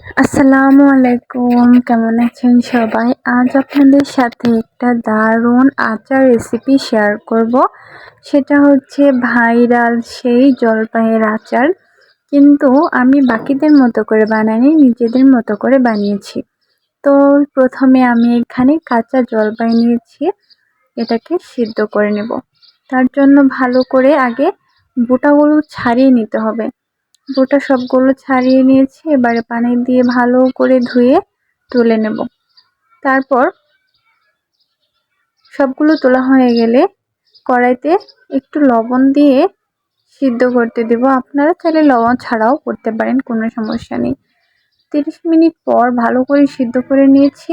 আসসালামু আলাইকুম, কেমন আছেন সবাই? আজ আপনাদের সাথে একটা দারুণ আচার রেসিপি শেয়ার করব। সেটা হচ্ছে ভাইরাল সেই জলপাইয়ের আচার, কিন্তু আমি বাকিদের মতো করে বানাইনি নিজেদের মতো করে বানিয়েছি। তো প্রথমে আমি এখানে কাঁচা জলপাই নিয়েছি, এটাকে সিদ্ধ করে নেব। তার জন্য ভালো করে আগে বোটাগুলো ছাড়িয়ে নিতে হবে। গোটা সবগুলো ছাড়িয়ে নিয়েছি, এবারে পানি দিয়ে ভালো করে ধুয়ে তুলে নেব। তারপর সবগুলো তোলা হয়ে গেলে কড়াইতে একটু লবণ দিয়ে সিদ্ধ করতে দেব। আপনারা চাইলে লবণ ছাড়াও করতে পারেন, কোনো সমস্যা নেই। তিরিশ মিনিট পর ভালো করে সিদ্ধ করে নিয়েছি।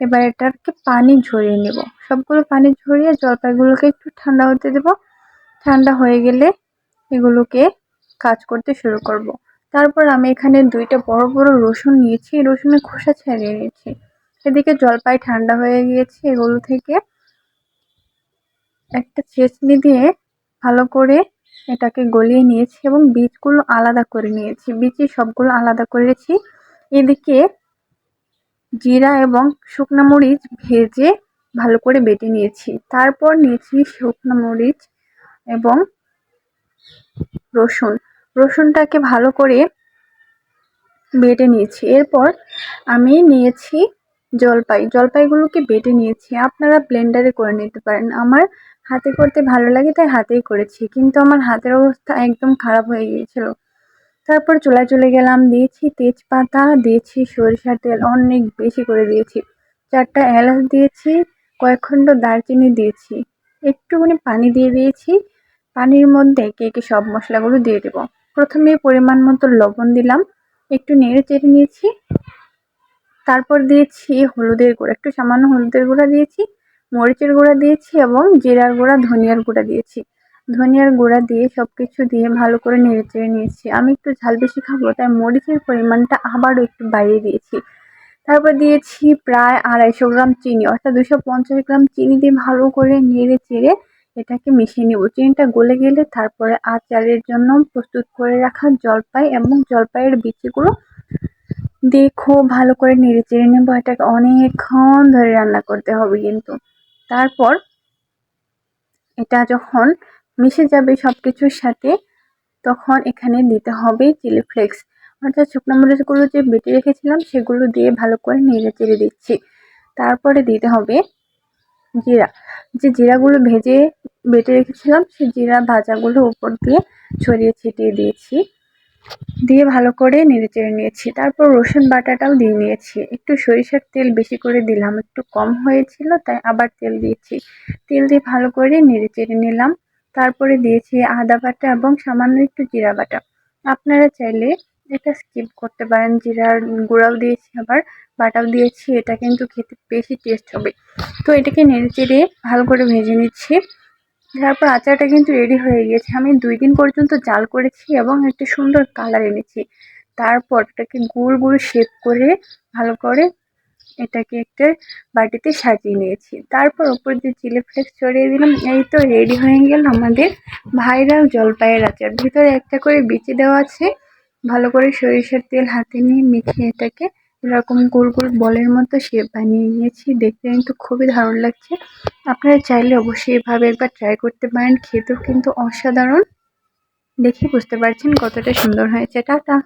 এবার এটাকে পানি ঝরিয়ে নেব। সবগুলো পানি ঝরিয়ে জলপাইগুলোকে একটু ঠান্ডা হতে দেব। ঠান্ডা হয়ে গেলে এগুলোকে কাজ করতে শুরু করব। তারপর আমি এখানে দুইটা বড় বড় রসুন নিয়েছি। রসুনের খোসা ছাড়িয়ে নিয়েছি। এদিকে জলপাই ঠান্ডা হয়ে গিয়েছে। এগুলো থেকে একটা চেচনি দিয়ে ভালো করে এটাকে গলিয়ে নিয়েছি এবং বীজগুলো আলাদা করে নিয়েছি। বীজ সবগুলো আলাদা করেছি। এদিকে জিরা এবং শুকনো মরিচ ভেজে ভালো করে বেটে নিয়েছি। তারপর নিয়েছি শুকনো মরিচ এবং রসুন। রসুনটাকে ভালো করে বেটে নিয়েছি। এরপর আমি নিয়েছি জলপাই। জলপাইগুলোকে বেটে নিয়েছি। আপনারা ব্লেন্ডারে করে নিতে পারেন। আমার হাতে করতে ভালো লাগে, তাই হাতেই করেছি। কিন্তু আমার হাতের অবস্থা একদম খারাপ হয়ে গিয়েছিল। তারপর চুলায় চলে গেলাম। দিয়েছি তেজপাতা, দিয়েছি সরিষার তেল, অনেক বেশি করে দিয়েছি। চারটা এলাচ দিয়েছি, কয়েক খণ্ড দারচিনি দিয়েছি। একটুখানি পানি দিয়ে দিয়েছি। পানির মধ্যে কেকে সব মশলাগুলো দিয়ে দেবো। প্রথমে পরিমাণ মতো লবণ দিলাম। একটু নেড়ে চেড়ে নিয়েছি। তারপর দিয়েছি হলুদের গুঁড়া। একটু সামান্য হলুদের গুঁড়া দিয়েছি, মরিচের গুঁড়া দিয়েছি এবং জিরার গুঁড়া, ধনিয়ার গুঁড়া দিয়েছি। ধনিয়ার গুঁড়া দিয়ে সব কিছু দিয়ে ভালো করে নেড়ে চেড়ে নিয়েছি। আমি একটু ঝাল বেশি খাব, তাই মরিচের পরিমাণটা আবারও একটু বাড়িয়ে দিয়েছি। তারপর দিয়েছি প্রায় আড়াইশো গ্রাম চিনি, অর্থাৎ দুশো পঞ্চাশ গ্রাম চিনি দিয়ে ভালো করে নেড়ে চেড়ে এটাকে মিশিয়ে নেব। চিনিটা গলে গেলে তারপরে আচারের জন্য প্রস্তুত করে রাখা জলপাই এবং জলপাইয়ের বিচিগুলো দিয়ে খুব ভালো করে নেড়ে চেড়ে নেব। এটাকে অনেকক্ষণ ধরে রান্না করতে হবে কিন্তু। তারপর এটা যখন মিশে যাবে সব কিছুর সাথে, তখন এখানে দিতে হবে চিলি ফ্লেক্স। অর্থাৎ শুকনো মরিচগুলো যে বেটে রেখেছিলাম, সেগুলো দিয়ে ভালো করে নেড়ে চেড়ে দিচ্ছি। তারপরে দিতে হবে জিরা। যে জিরাগুলো ভেজে বেটে রেখেছিলাম সেই জিরা ভাজাগুলো উপর দিয়ে ছড়িয়ে ছিটিয়ে দিয়েছি। দিয়ে ভালো করে নেড়ে চেড়ে নিয়েছি। তারপর রসুন বাটাটাও দিয়ে নিয়েছি। একটু সরিষার তেল বেশি করে দিলাম। একটু কম হয়েছিল, তাই আবার তেল দিয়েছি। তেল দিয়ে ভালো করে নেড়ে চেড়ে নিলাম। তারপরে দিয়েছি আদা বাটা এবং সামান্য একটু জিরা বাটা। আপনারা চাইলে এটা স্কিপ করতে পারেন। জিরার গুঁড়াও দিয়েছি আবার, বাটাও দিয়েছি। এটা কিন্তু খেতে বেশি টেস্ট হবে। তো এটাকে নেড়ে চেড়ে ভালো করে ভেজে নিচ্ছি। তারপর আচারটা কিন্তু রেডি হয়ে গিয়েছে। আমি দুই দিন পর্যন্ত জাল করেছি এবং একটা সুন্দর কালার এনেছি। তারপর এটাকে গুড় গুড় শেপ করে ভালো করে এটাকে একটা বাটিতে সাজিয়ে নিয়েছি। তারপর ওপর দিয়ে চিলি ফ্লেক্স ছড়িয়ে দিলাম। এই তো রেডি হয়ে গেল আমাদের ভাইরাল জলপাইয়ের আচার। ভিতরে একটা করে বিচি দেওয়া আছে। ভালো করে সরিষার তেল হাতে নিয়ে মিখিয়ে এটাকে এরকম গোল গোল বলের মতো শেপ বানিয়ে নিয়েছি। দেখতে কিন্তু খুবই দারুণ লাগছে। আপনারা চাইলে অবশ্যই এভাবে একবার ট্রাই করতে পারেন। খেতেও কিন্তু অসাধারণ। দেখে বুঝতে পারছেন কতটা সুন্দর হয়েছে। টাটা!